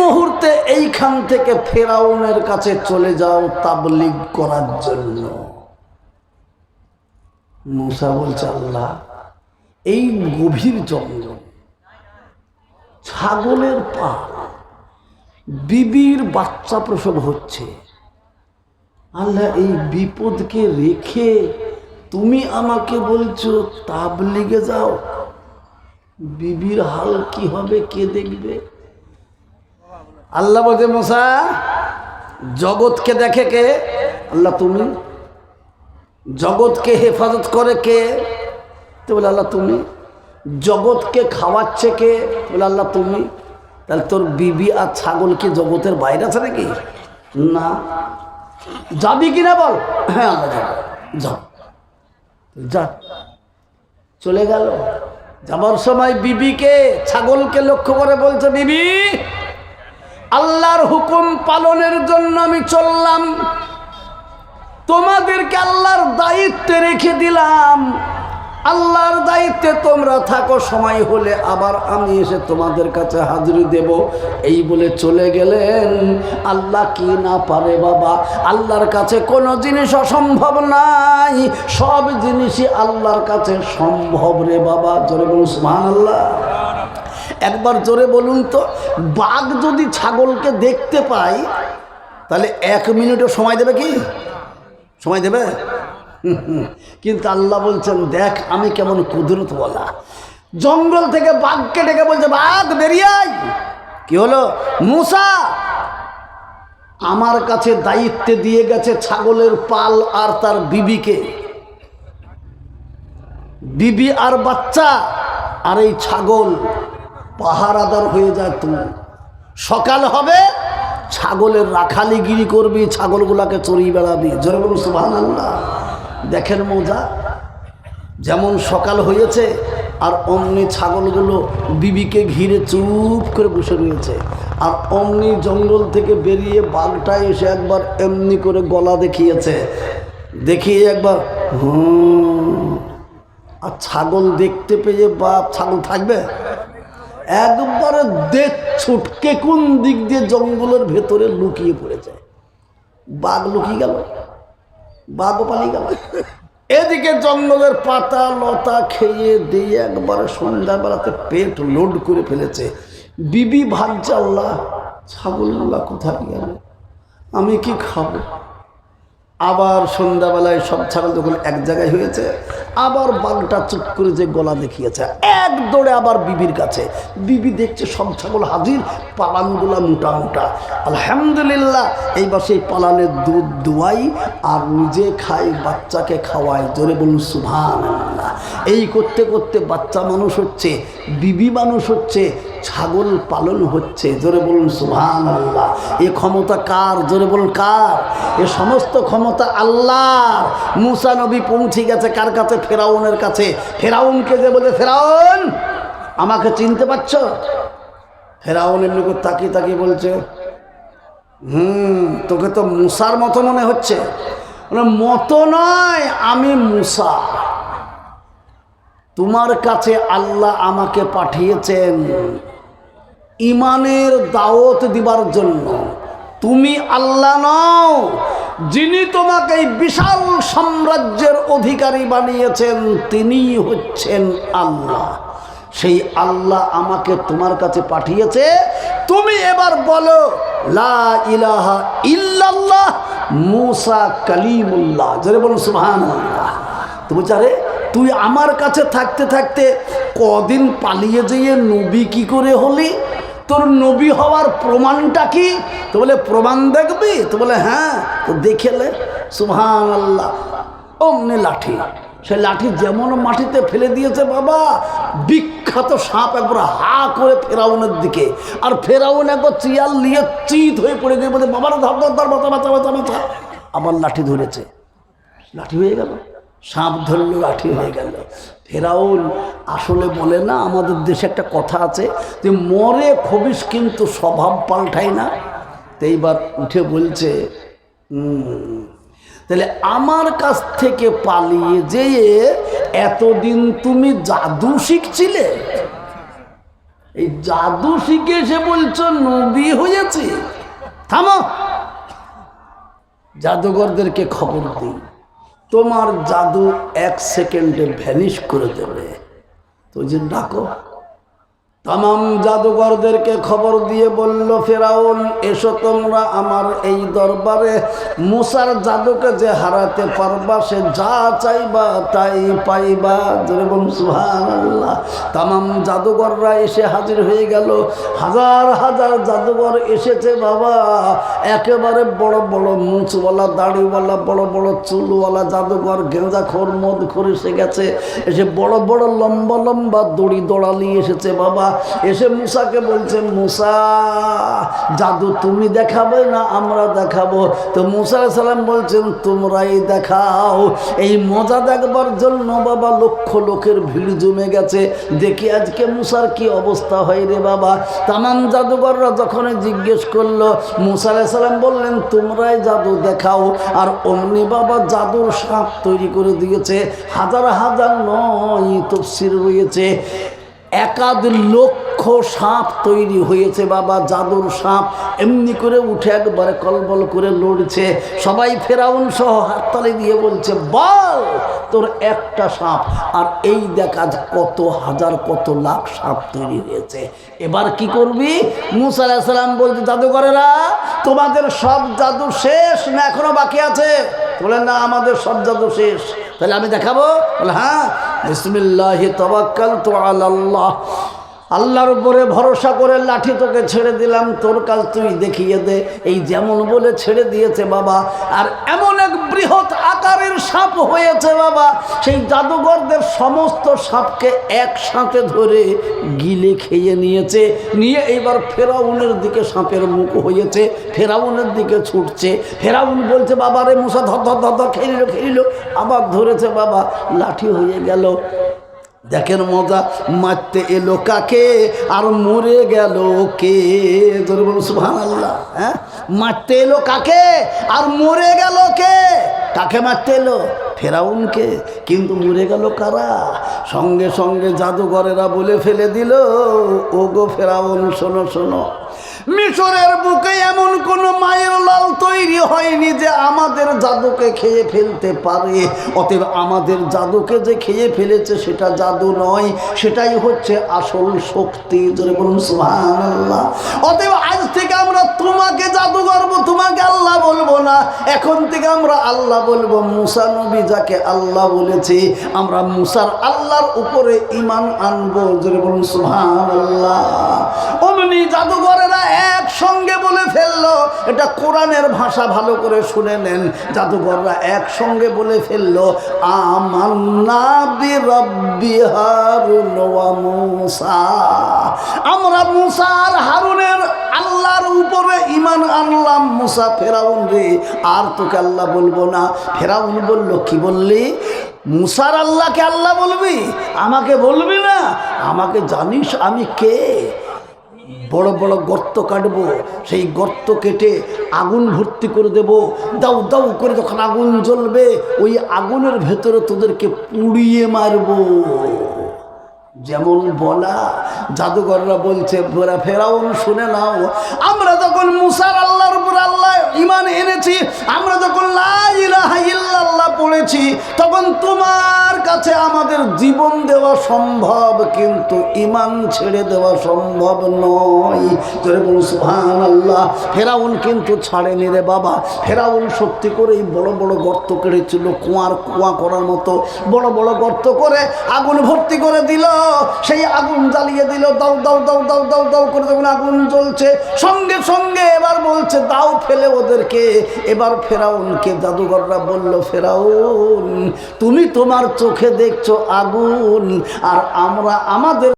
মুহূর্তে এইখান থেকে ফেরাউনের কাছে চলে যাও তাবলিগ করার জন্য। মুসা বলছে, আল্লাহ, এই গভীর জঙ্গল, ছাগলের পা বিবির বাচ্চা প্রসব হচ্ছে। আল্লাহ, এই বিপদকে রেখে তুমি আমাকে বলছো, তাবলিগে যাও। বিবির হাল কি হবে, কে দেখবে? আল্লাহ বলছে মশা জগৎকে দেখে কে? আল্লাহ, তুমি। জগৎকে হেফাজত করে কে? তো বলে, আল্লাহ, তুমি। জগৎকে খাওয়াচ্ছে কে? বলে, আল্লাহ, তুমি। তাহলে তোর বিবি আর ছাগল কি জগতের বাইরে আছে নাকি? না। যাবি কিনা বল? হ্যাঁ আল্লাহ, যাব। যাও। যা। চলে গেল। যাবার সময় বিবিকে, ছাগলকে লক্ষ্য করে বলছে, বিবি আল্লাহর হুকুম পালনের জন্য আমি চললাম। তোমাদেরকে আল্লাহর দায়িত্বে রেখে দিলাম। আল্লাহর দায়িত্বে তোমরা থাকো, সময় হলে আবার আমি এসে তোমাদের কাছে হাজিরি দেব। এই বলে চলে গেলেন। আল্লাহ কি না পারে বাবা? আল্লাহর কাছে কোনো জিনিস অসম্ভব নাই। সব জিনিসই আল্লাহর কাছে সম্ভব রে বাবা। জোরে আল্লাহ একবার জোরে বলুন তো, বাঘ যদি ছাগলকে দেখতে পায়, তাহলে এক মিনিটও সময় দেবে কি? সময় দেবে? কিন্তু আল্লাহ বলছেন, দেখ আমি কেমন কুদরত বলা জঙ্গল থেকে বাঘকে ডেকে বলছে, বাঘ বেরিয়ে কি হলো? মুসা! আমার কাছে দায়িত্বে দিয়ে গেছে ছাগলের পাল আর তার বিবিকে। বিবি আর বাচ্চা আর এই ছাগল। পাহারাদার হয়ে যায় তুমি। সকাল হবে, ছাগলের রাখালিগিরি করবি, ছাগলগুলাকে চড়িয়ে বেড়াবি। জোরে বলুন আল্লাহ দেখেন মজা, যেমন সকাল হয়েছে, আর অমনি ছাগলগুলো বিবিকে ঘিরে চুপ করে বসে রয়েছে। আর অমনি জঙ্গল থেকে বেরিয়ে বাঘটা এসে একবার এমনি করে গলা দেখিয়েছে। দেখিয়ে একবার, হুম। আর ছাগল দেখতে পেয়ে বাপ, ছাগল থাকবে? একবারে দেখ ছুটকে কোন দিক দিয়ে জঙ্গলের ভেতরে লুকিয়ে পড়ে যায় বাঘ লুকিয়ে গেল বাঘও পালিয়ে গেল। এদিকে জঙ্গলের পাতা লতা খেয়ে দিয়ে একবারে সন্ধ্যাবেলাতে পেট লোড করে ফেলেছে। বিবি ভাবছে, আল্লাহ ছাগলগুলা কোথায় গেল? আমি কি খাব? আবার সন্ধ্যাবেলায় সব ছাগল যখন এক জায়গায় হয়েছে আবার বাঘটা চুপ করে যে গলা দেখিয়েছে। এক দৌড়ে আবার বিবির কাছে। বিবি দেখছে সব ছাগল হাজির, পালানগুলা মোটা মোটা। আলহামদুলিল্লাহ, এইবার সেই পালানের দুধ দুয়াই আর নিজে খাই, বাচ্চাকে খাওয়াই। জোরে বলুন সুভান এই করতে করতে বাচ্চা মানুষ হচ্ছে, বিবি মানুষ হচ্ছে ছাগল পালন হচ্ছে, জোরে বলুন সুভান আল্লাহ এ ক্ষমতা কার? জোরে বলুন কার? এ সমস্ত ক্ষমতা আল্লাহ মুসা নবী পৌঁছে গেছে কার কাছে? ফেরাউনের কাছে। ফেরাউনকে যে বলে, ফেরাউন, আমাকে চিনতে পারছ? ফেরাউন এমনি করে তাকিয়ে তাকিয়ে বলছে, হুম, তোকে তো মুসার মতো মনে হচ্ছে। মতো নয়, আমি মুসা। তোমার কাছে আল্লাহ আমাকে পাঠিয়েছেন। ইমানের দাওয়াত দিবার জন্য। তুমি আল্লাহ নও, যিনি তোমাকে এই বিশাল সাম্রাজ্যের অধিকারী বানিয়েছেন তিনি হচ্ছেন আল্লাহ। সেই আল্লাহ আমাকে তোমার কাছে পাঠিয়েছে। তুমি এবার বলো, লা ইলাহা ইল্লাল্লাহ, মুসা কালিমুল্লাহ। যারে বলুন চারে তুই আমার কাছে থাকতে থাকতে কদিন পালিয়ে যেয়ে নবী কি করে হলি? তোর নবী হওয়ার প্রমাণটা কি? তো বলে, প্রমাণ দেখবি? তো বলে হ্যাঁ। তো দেখেলে সুহান আল্লাহ অমনি লাঠি, সে লাঠি যেমন মাটিতে ফেলে দিয়েছে বাবা, বিখ্যাত সাপ একবার হা করে ফেরাউনের দিকে। আর ফেরাউন একবার চিয়াল নিয়ে চিত হয়ে পড়ে গিয়ে বলে, বাবার, ধর ধর বাঁচা বাঁচা বাঁচা আবার লাঠি ধরেছে। লাঠি হয়ে গেল। সাপ ধরলো, লাঠি হয়ে গেল। ফেরাউন আসলে বলে, না, আমাদের দেশে একটা কথা আছে, যে মরে খবিস কিন্তু স্বভাব পাল্টায় না। তো এইবার উঠে বলছে তাহলে আমার কাছ থেকে পালিয়ে যেয়ে এতদিন তুমি জাদু শিখছিলে? এই জাদু শিখে এসে বলছো, নবী হয়েছে। থামো। জাদুঘরদেরকে খবর দিই। তোমার জাদু এক সেকেন্ডে ভ্যানিশ করে দেবে। তো যে ডাকো। তাম জাদুঘরদেরকে খবর দিয়ে বলল, ফেরাউন, এসো তোমরা আমার এই দরবারে। মুসার জাদুকে যে হারাতে পারবা, সে যা চাইবা তাই পাইবা। জোরে বলুন, সুবহানাল্লাহ। তাম জাদুঘররা এসে হাজির হয়ে গেল। হাজার হাজার জাদুঘর এসেছে বাবা। একেবারে বড় বড় মুচওয়ালা দাড়িওয়ালা, বড় বড় চুলওয়ালা জাদুঘর গেঁজাখোর মদ করে এসে গেছে। এসে বড় বড় লম্বা লম্বা দড়ি দড়ালি এসেছে বাবা। এসে মুসাকে বলছে, মুসা, জাদু তুমি দেখাবে না আমরা দেখাবো? তো মুসা সালাম বলছেন, তোমরাই দেখাও। এই মজা দেখবার জন্য বাবা লক্ষ লোকের ভিড় জমে গেছে। দেখি আজকে মুসার কি অবস্থা হয় রে বাবা। তামাম জাদুঘররা যখন জিজ্ঞেস করল, মুসা সালাম বললেন, তোমরাই জাদু দেখাও। আর অমনি বাবা জাদুর সাপ তৈরি করে দিয়েছে। হাজার হাজার নয় তফসির রয়েছে। একাদ লক্ষ সাপ তৈরি হয়েছে, বাবা, জাদুর সাপ। এমনি করে উঠে একবারে কলবল করে লড়ছে। সবাই ফেরাউন সহ হাততালি দিয়ে বলছে, বল, তোর একটা সাপ। আর এই দেখ কত হাজার, কত লাখ সাপ তৈরি হয়েছে। এবার কি করবি? মুসা আলাহিসাল্লাম বলছে, জাদুঘরেরা, তোমাদের সব জাদু শেষ না এখনও বাকি আছে? বলেন না, আমাদের সব তো শেষ। তাহলে আমি দেখাবো? বলে হ্যাঁ বিসমিল্লাহি তবাক্কাল তো আল্লাহ আল্লাহর উপরে ভরসা করে লাঠি তোকে ছেড়ে দিলাম, তোর কাজ তুই দেখিয়ে দে। এই যেমন বলে ছেড়ে দিয়েছে বাবা, আর এমন এক বৃহৎ আকারের সাপ হয়েছে বাবা, সেই জাদুঘরদের সমস্ত সাপকে একসাথে ধরে গিলে খেয়ে নিয়েছে। নিয়ে এইবার ফেরাউনের দিকে সাপের মুখ হয়েছে, ফেরাউনের দিকে ছুটছে। ফেরাউন বলছে, বাবা রে মশা ধর ধর ধর ধর খেয়ে নিল। আবার ধরেছে, বাবা, লাঠি হয়ে গেল। দেখেন মজা, মারতে এলো কাকে? আর মরে গেল কে? ধরে বলুন সুহান আল্লাহ হ্যাঁ? মারতে এলো কাকে? আর মরে গেল কে? কাকে মারতে এলো? ফেরাউনকে, কিন্তু মরে গেল কারা? সঙ্গে সঙ্গে জাদুঘরেরা বলে ফেলে দিল ও গো ফেরাউন, শোনো শোনো। মিশরের বুকে এমন কোন মায়ের লাল তৈরি হয়নি যে আমাদের জাদুকে খেয়ে ফেলতে পারে। অতএব আমাদের জাদুকে যে খেয়ে ফেলেছে সেটা জাদু নয়, সেটাই হচ্ছে আসল শক্তি। অতএব আমরা তোমাকে জাদু করব, তোমাকে আল্লাহ বলব না। এখন থেকে আমরা আল্লাহ বলব, মুসা নবী যাকে আল্লাহ বলেছি, আমরা মুসার আল্লাহর উপরে ইমান আনব। জোরে বলুন, সুবহানাল্লাহ। অমনি জাদুঘরেরা একসঙ্গে বলে ফেলল। এটা কোরআনের ভাষা ভালো করে শুনে নেন। জাদুঘররা একসঙ্গে বলে ফেলল আমরা মুসা আর হারুনের আল্লাহর উপরে ইমান আনলাম। মুসা, ফেরাউন রে, আর তোকে আল্লাহ বলব না। ফেরাউন বলল, কি বললি? মুসার আল্লাহকে আল্লাহ বলবি? আমাকে বলবি না? আমাকে জানিস আমি কে? বড় বড় গর্ত কাটবো, সেই গর্ত কেটে আগুন ভর্তি করে দেব। দাউ দাউ করে যখন আগুন জ্বলবে, ওই আগুনের ভেতরে তোদেরকে পুড়িয়ে মারবো। যেমন বলা, জাদুঘররা বলছে ফেরা ফেরাউন, শুনে নাও, আমরা যখন মুসার আল্লাহর উপর আল্লাহ ইমান এনেছি, আমরা যখন লা ইলাহা ইল্লাল্লাহ পড়েছি, তখন তোমার কাছে আমাদের জীবন দেওয়া সম্ভব, কিন্তু ইমান ছেড়ে দেওয়া সম্ভব নয়। সুহান আল্লাহ ফেরাউন কিন্তু ছাড়েনি রে বাবা। ফেরাউন সত্যি করেই বড় বড় গর্ত কেড়েছিল, কুয়ার কুয়া করার মতো। বড় বড় গর্ত করে আগুন ভর্তি করে দিল। সেই আগুন জ্বালিয়ে দিল, দাও দাও দাও দাও দাও দাও করে যখন আগুন জ্বলছে। সঙ্গে সঙ্গে এবার বলছে, দাও ফেলে ওদেরকে। এবার ফেরাউনকে জাদুঘররা বলল, ফেরাউন তুমি তোমার চোখে দেখছ আগুন আর আমরা আমাদের